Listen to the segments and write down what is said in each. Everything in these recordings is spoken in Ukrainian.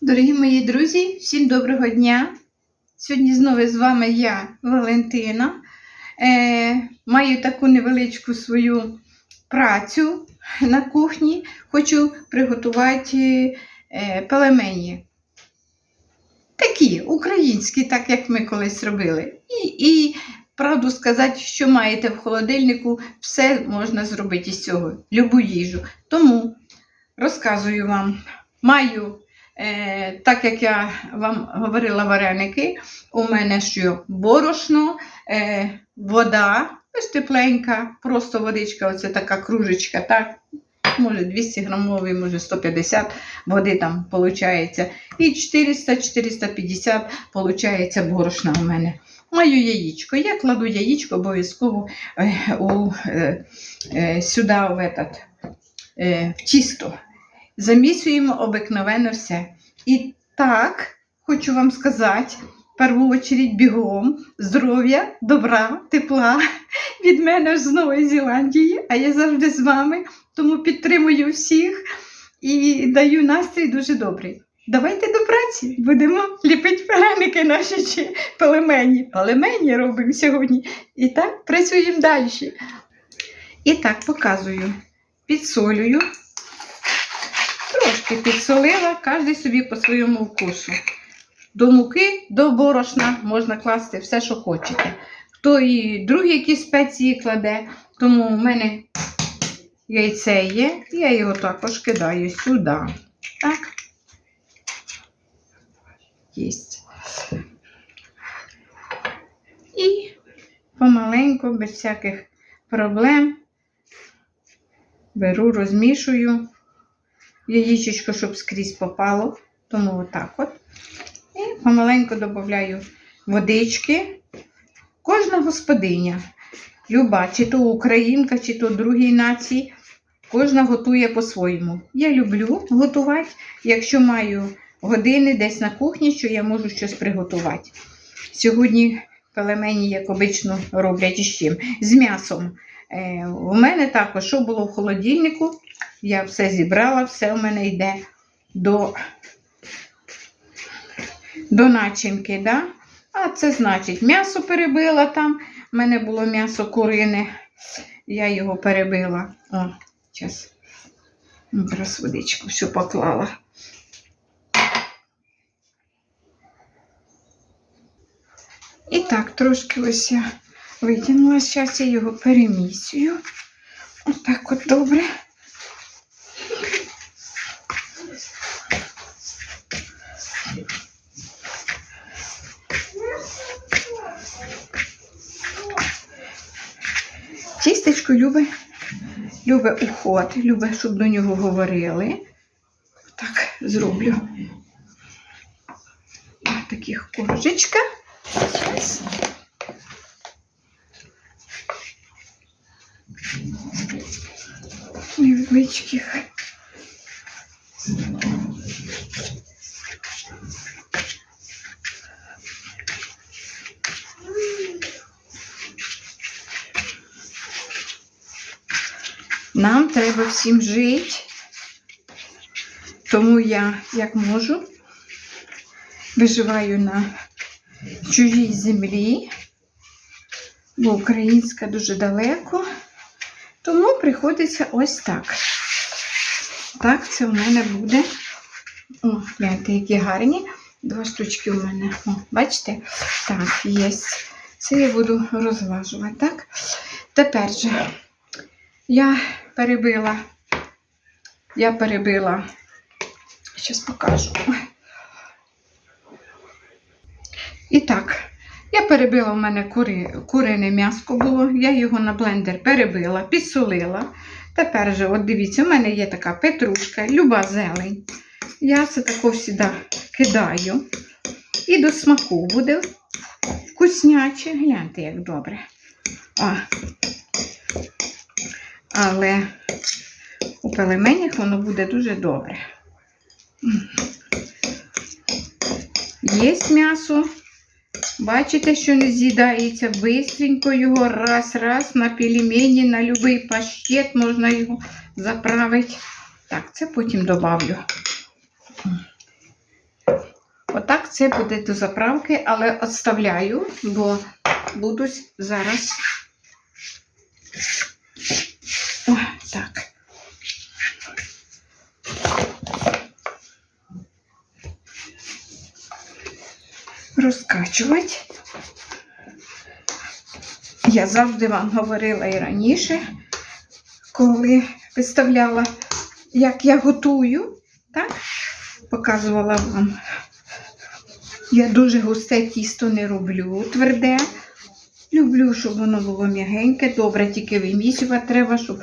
Дорогі мої друзі, всім доброго дня! Сьогодні знову з вами я, Валентина. Е, маю таку невеличку свою працю на кухні. Хочу приготувати е, пелемені. Такі українські, так як ми колись робили. І, і правду сказати, що маєте в холодильнику, все можна зробити із цього, любу їжу. Тому розказую вам, маю. Е, так як я вам говорила вареники, у мене що борошно, е, вода, ось тепленька, просто водичка, оце така кружечка, так, може 200 грамовий, може 150 води там виходить. І 400-450 виходить борошна у мене. Маю яєчко. Я кладу яєчко обов'язково е, сюди в, этот, в тісто. Замісуємо обикновенно все. І так, хочу вам сказати, в першу чергу бігом, здоров'я, добра, тепла від мене ж з Нової Зеландії, а я завжди з вами, тому підтримую всіх і даю настрій дуже добрий. Давайте до праці, будемо ліпити пеленики наші чи пелемені. Пелемені робимо сьогодні. І так працюємо далі. І так показую, підсолюю. Трошки підсолила, кожен собі по своєму вкусу. До муки, до борошна можна класти все, що хочете. Хто і другі якісь спеції кладе, тому у мене яйце є, я його також кидаю сюди. Так. Єсть. І помаленьку, без всяких проблем, беру, розмішую яєчко, щоб скрізь попало. Тому отак от. І помаленьку додаю водички. Кожна господиня, люба, чи то українка, чи то другій нації, кожна готує по-своєму. Я люблю готувати, якщо маю години десь на кухні, що я можу щось приготувати. Сьогодні пелемені, як обично, роблять із чим? З м'ясом. Е, у мене також, що було в холодильнику, я все зібрала, все у мене йде до до начинки. Да? А це значить, м'ясо перебила там. У мене було м'ясо курине, я його перебила. О, зараз. Зараз водичку всю поклала. І так, трошки ось я витягнула. Зараз я його перемісюю. Отак от добре. Тістечко любить, любить уход, любить, щоб до нього говорили. Так, зроблю. Таких коржечка. Зараз. Невеличких. Нам треба всім жити, тому я, як можу, виживаю на чужій землі, бо українська дуже далеко, тому приходиться ось так. Так, це у мене буде. О, гляньте, які гарні. Два штучки у мене. О, бачите? Так, є. Це я буду розважувати, так? Тепер же я перебила, я перебила, зараз покажу. І так, я перебила у мене кури, курине м'яско було, я його на блендер перебила, підсолила. Тепер же, от дивіться, у мене є така петрушка, люба зелень. Я це тако сюди кидаю. І до смаку буде вкусняче. Гляньте, як добре. О. Але у пелеменях воно буде дуже добре. Є м'ясо. Бачите, що не з'їдається. Бистренько його раз-раз на пельмені, на будь-який паштет можна його заправити. Так, це потім добавлю. Отак це буде до заправки, але відставляю, бо буду зараз. О, так. Розкачувати. Я завжди вам говорила і раніше, коли виставляла, як я готую, так? Показувала вам. Я дуже густе тісто не роблю, тверде. Люблю, щоб воно було м'ягеньке, добре, тільки вимісювати треба, щоб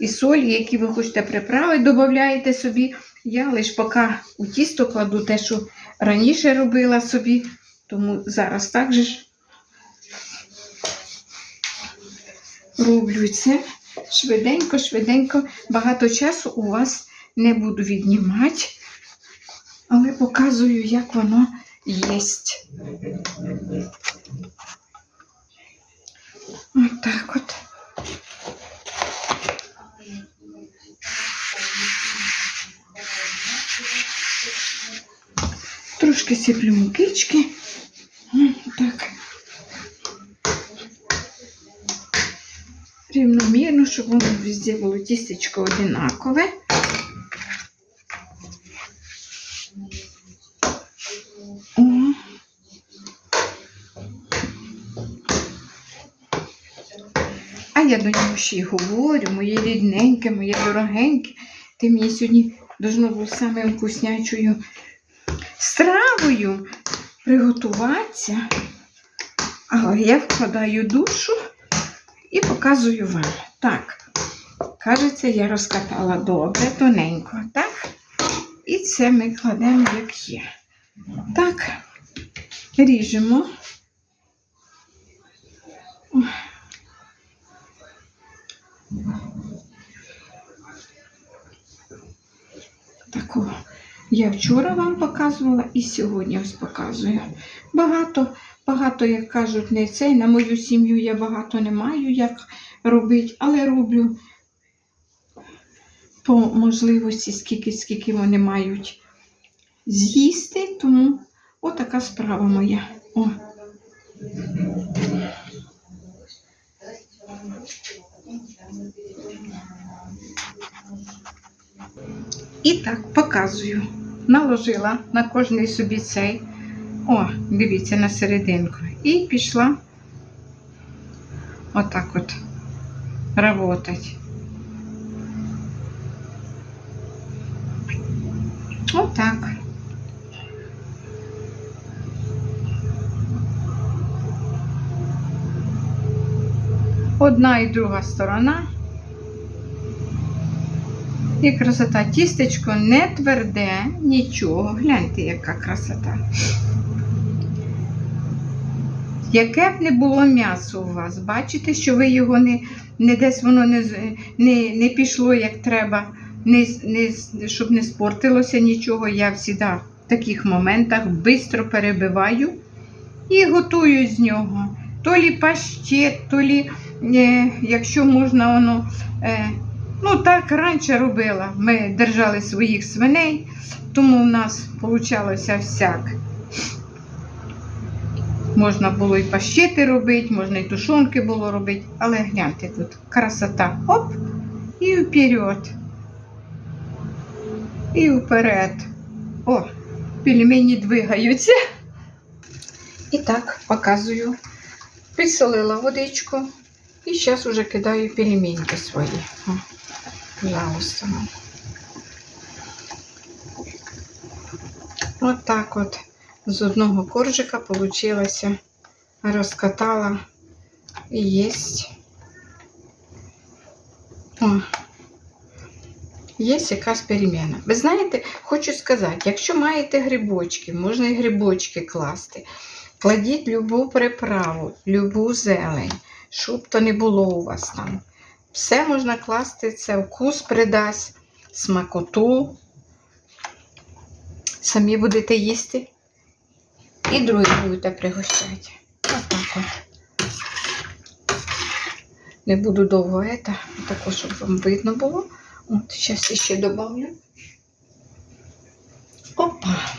і солі, які ви хочете приправи, додаєте собі. Я лише поки у тісто кладу те, що раніше робила собі, тому зараз так же ж роблю це швиденько, швиденько. Багато часу у вас не буду віднімати, але показую, як воно єсть. Отак от. Трошки сиплю мукички. М, Так. Рівномірно, щоб воно везде було тістечко одинакове. А я до нього ще й говорю, моє рідненьке, моє дорогеньке. Ти мені сьогодні должно було саме вкуснячою стравою приготуватися. Але я вкладаю душу і показую вам. Так, кажеться, я розкатала добре, тоненько, так? І це ми кладемо, як є. Так, ріжемо. Такого. Я вчора вам показувала і сьогодні ось показую. Багато, багато, як кажуть, не цей. На мою сім'ю я багато не маю, як робити, але роблю по можливості, скільки, скільки вони мають з'їсти. Тому отака справа моя. О. І так, показую. Наложила на кожний собі цей. О, дивіться, на серединку. І пішла отак от работать. Отак. Одна і друга сторона. І красота. Тістечко не тверде, нічого. Гляньте, яка красота. Яке б не було м'ясо у вас, бачите, що ви його не, не десь воно не, не, не пішло як треба, не, не, щоб не спортилося нічого. Я завжди в таких моментах швидко перебиваю і готую з нього. То лі паштет, то лі, е, якщо можна, воно. Е, Ну, так раніше робила. Ми держали своїх свиней, тому в нас вийшло всяк. Можна було і пащети робити, можна і тушонки було робити, але гляньте тут красота. Оп, і вперед. І вперед. О, пельмені двигаються. І так, показую. Підсолила водичку. І зараз вже кидаю пельменьки свої. Пожалуйста. От так от з одного коржика получилося. Розкатала і єсть. О, є якась переміна. Ви знаєте, хочу сказати, якщо маєте грибочки, можна і грибочки класти. Кладіть любу приправу, любу зелень, щоб то не було у вас там. Все можна класти, це вкус придасть, смакоту. Самі будете їсти і других будете пригощати. Отак от. Не буду довго це, також, щоб вам видно було. От, зараз ще добавлю. Опа.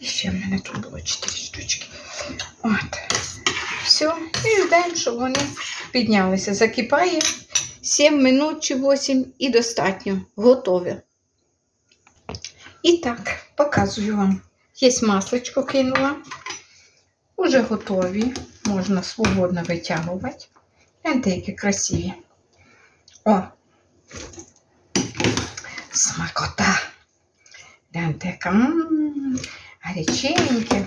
І ще в мене тут було 4 штучки. От. Все. І ждемо, щоб вони піднялися. Закипає 7 минут чи 8 і достатньо. Готові. І так, показую вам. Є масличко кинула. Уже готові. Можна свободно витягувати. Гляньте, які красиві. О! Смакота. Гляньте, яка гаряченьке.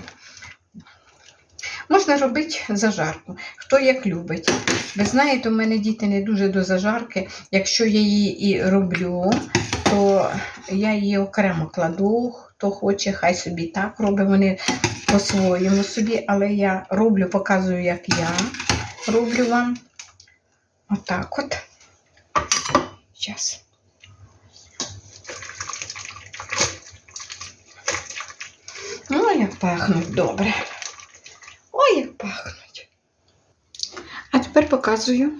Можна робити зажарку, хто як любить. Ви знаєте, у мене діти не дуже до зажарки. Якщо я її і роблю, то я її окремо кладу. Хто хоче, хай собі так робить. Вони по-своєму собі, але я роблю, показую, як я роблю вам. Отак от. Зараз. Ой, як пахнуть добре. Ой, як пахнуть. А тепер показую.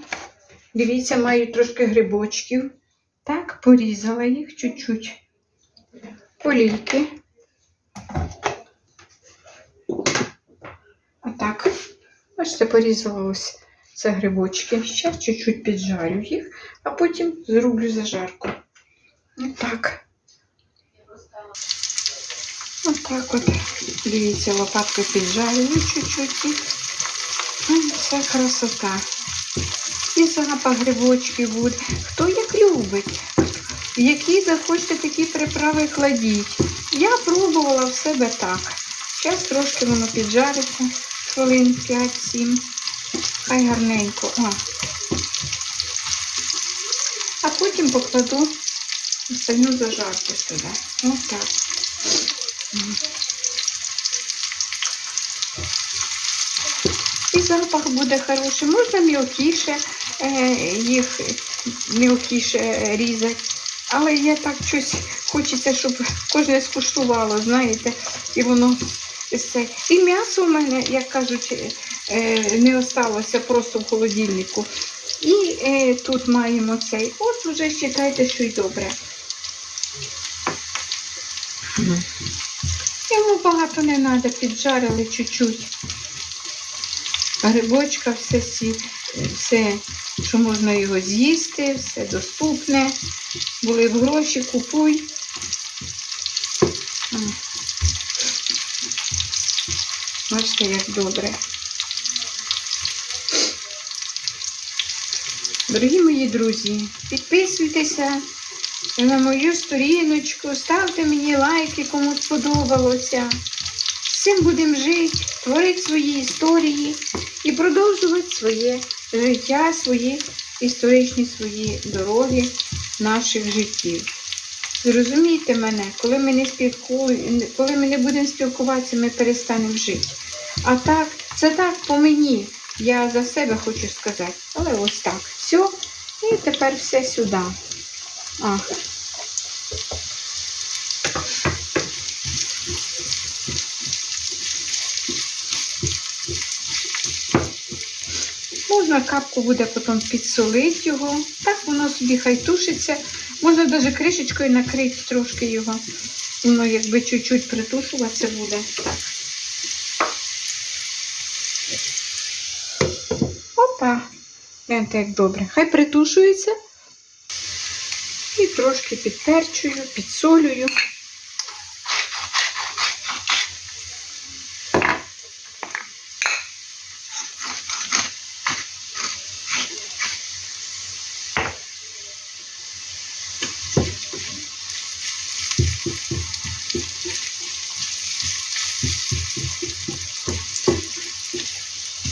Дивіться, маю трошки грибочків. Так, порізала їх чуть-чуть. Олійки. Отак. Бачите, порізала ось це грибочки. Ще чуть-чуть піджарю їх, а потім зроблю зажарку. Отак. Отак от. Дивіться, лопаткою піджарюю чуть-чуть. і Це красота. І запах грибочків буде. Хто як любить. Які захочете такі приправи кладіть. Я пробувала в себе так. Зараз трошки воно піджариться, хвилин 5-7. Хай гарненько. О. А потім покладу остальну зажарку сюди. Ось так. І запах буде хороший. Можна мілкіше е, їх мілкіше різати. Але я так щось хочеться, щоб кожне скуштувало, знаєте, і воно все. І м'ясо у мене, як кажуть, е, не осталося просто в холодильнику. І е, тут маємо цей. От вже вважайте, що й добре. Йому багато не треба, піджарили чуть-чуть. Грибочка, все, сі, все, що можна його з'їсти, все доступне. Були б гроші, купуй. Бачите, як добре. Дорогі мої друзі, підписуйтеся на мою сторіночку, ставте мені лайки, кому сподобалося. Цим будемо жити, творити свої історії і продовжувати своє життя, свої історичні свої дороги наших життів. Зрозумійте мене, коли ми не спілкуємо, коли ми не будемо спілкуватися, ми перестанемо жити. А так, це так по мені. Я за себе хочу сказати. Але ось так. Все. І тепер все сюди. А. Можна капку буде потім підсолити його. Так воно собі хай тушиться. Можна навіть кришечкою накрити трошки його. Воно якби чуть-чуть притушуватися буде. Опа. Гляньте, як добре. Хай притушується. І трошки підперчую, підсолюю.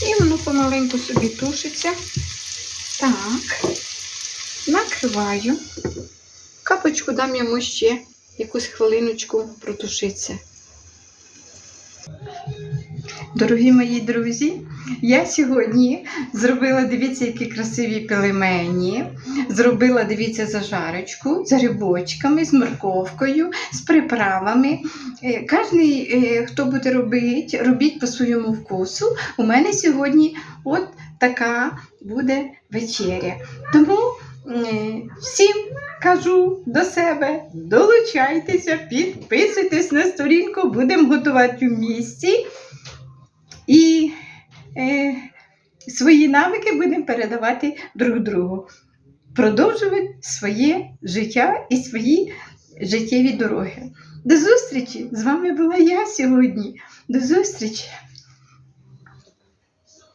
І воно помаленьку собі тушиться. Так. Накриваю. Капочку дам йому ще якусь хвилиночку протушиться. Дорогі мої друзі, я сьогодні зробила, дивіться, які красиві пельмені. Зробила, дивіться, зажарочку з грибочками, з морковкою, з приправами. Е, е, хто буде робити, робіть по своєму вкусу. У мене сьогодні от така буде вечеря. Тому Е, Всім кажу до себе, долучайтеся, підписуйтесь на сторінку, будемо готувати в місті. І е, свої навики будемо передавати друг другу, продовжувати своє життя і свої життєві дороги. До зустрічі! З вами була я сьогодні. До зустрічі!